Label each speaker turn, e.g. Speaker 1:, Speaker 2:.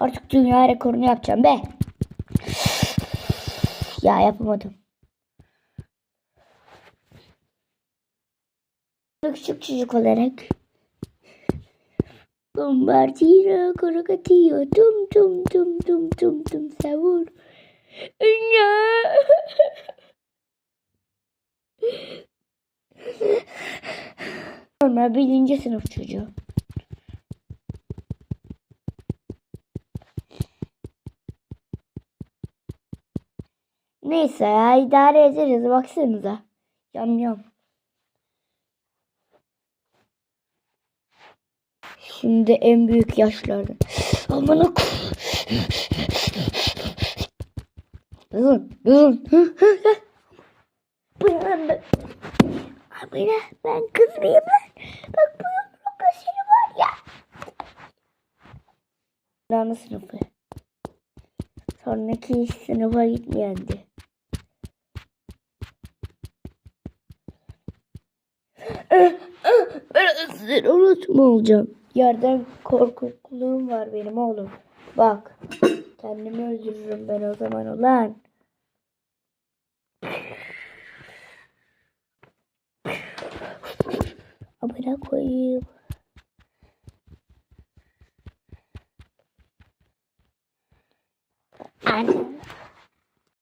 Speaker 1: Artık dünya rekorunu yapacağım be. Ya yapamadım. Küçük çocuk olarak. Bombardiro korokatio tum tum tum tum tum tum savur. Ya. Normal birinci sınıf çocuğu. Neyse ya idare ederiz baksanıza. Yam yam. Şimdi en büyük yaşlardan. Aman ok. Durun, durun. Bu ne lan ben? Abi ne? Ben kız mıyım lan? Bak bu yumrukla seni var ya. Lan sınıfı. Sonraki sınıfa gitmeyendi. Ben seni unutma olacağım. Yerden korkukluğum var benim oğlum. Bak. Kendimi öldürürüm ben o zaman ulan. Abone koyayım. Anne.